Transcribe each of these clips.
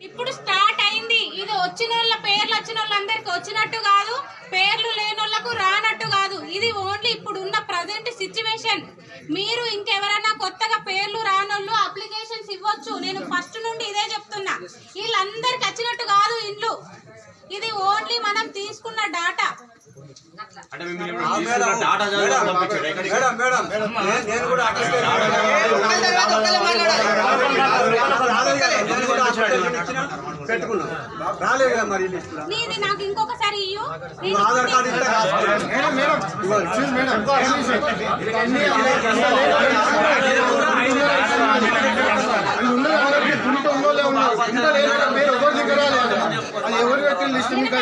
ఇప్పుడు స్టార్ట్ అయింది. ఇది వచ్చిన వాళ్ళ పేర్లు వచ్చిన వాళ్ళందరికి వచ్చినట్టు కాదు పేర్లు లేని వాళ్ళకు రానట్టు కాదు. ఇది ఓన్లీ ఇప్పుడు ఉన్న ప్రజెంట్ సిచ్యువేషన్ మీరు ఇంకెవరైనా కొత్తగా పేర్లు రానోళ్ళు అప్లికేషన్స్ ఇవ్వచ్చు. నేను ఫస్ట్ నుండి ఇదే చెప్తున్నా. వీళ్ళందరికి వచ్చినట్టు కాదు ఇండ్లు. ఇది ఓన్లీ మనం తీసుకున్న డాటా అంటే మిమ్మల్ని ఇప్పుడు తీసుకున్న డాటా చదివి పంపించాడు ఎక్కడికి మేడం మేడం నేను- నేను కూడా అటెండ్ పెట్టుకున్నాం రాలేదు కదా మరి లిస్ట్ నీది నాకు ఇంకొకసారి ఆధార్ కార్డు ఎవరు పెట్టిన లిస్ట్ మీకు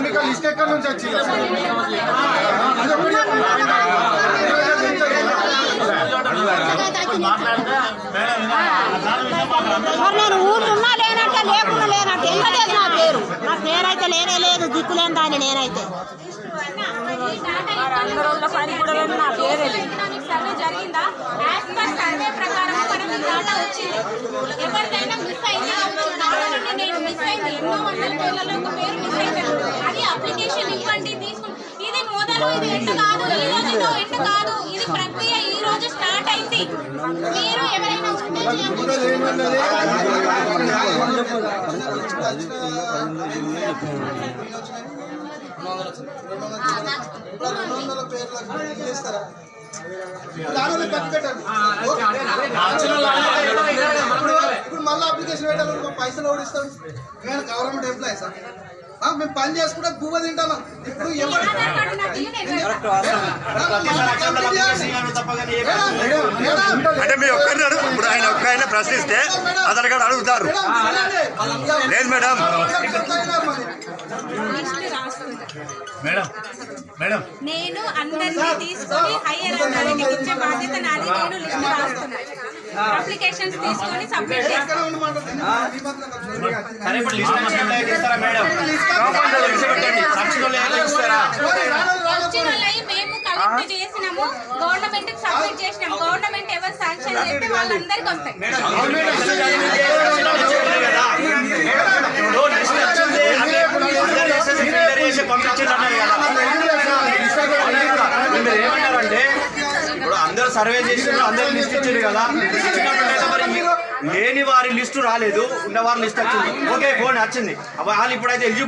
మీకు ఆ లిస్ట్ ఎక్కడి నుంచి వచ్చింది చెప్పండి. మరి నేను ఊరున్నా ఉన్నా లేనట్టే లేకుండా లేనట్టు. వెళ్ళలేదు నా పేరు. నా పేరైతే లేనే లేదు దిక్కులేని దాన్ని నేనైతే. నా మిస్ అయింది నేను మిస్ అయింది ఎన్నో వందల పేర్లలో ఒక పేరు మిస్ అయింది అది అప్లికేషన్ ఇవ్వండి తీసుకుని ఇది మొదలు ఇది కాదు ఈ రోజుతో కాదు ఇది ప్రక్రియ ఈ రోజు స్టార్ట్ అయింది. మీరు ఇప్పుడు మళ్ళీ అప్లికేషన్ పెట్టాలి పైసలు ఓడిస్తాం నేను గవర్నమెంట్ ఎంప్లాయీ సార్ మేము పని చేసుకుంటే గువ్వ తింటాను ఇప్పుడు. అంటే మీ ఒక్కరిని అడుగు. ఇప్పుడు ఆయన ఒక్క ఆయన ప్రశ్నిస్తే అతను కూడా అడుగుతారు. లేదు మేడం. మేడం మేడం నేను అందరినీ తీసుకొని హైయర్ అథారిటీకి ఇచ్చే బాధ్యత నాది. నేను లిస్ట్ రాస్తున్నా అప్లికేషన్స్ తీసుకొని సబ్మిట్ మేము కలెక్ట్ చేసినాము గవర్నమెంట్కి సబ్మిట్ చేసినాం గవర్నమెంట్ ఎవరు శాంక్షన్ చేస్తే వాళ్ళందరికి వస్తాయి లిస్ట్ వచ్చింది అదే అందరు చేసేసి ఫిల్టర్ చేసి పంపించింది అన్నారు కదా మీరు ఏమంటారంటే ఇప్పుడు అందరు సర్వే చేసిండ్రు అందరు లిస్ట్ ఇచ్చిండ్రు కదా. లేని వారి లిస్టు రాలేదు ఉన్న వారి లిస్ట్ వచ్చింది. ఓకే ఫోన్ వచ్చింది. వాళ్ళు ఇప్పుడైతే ఎలిజిబుల్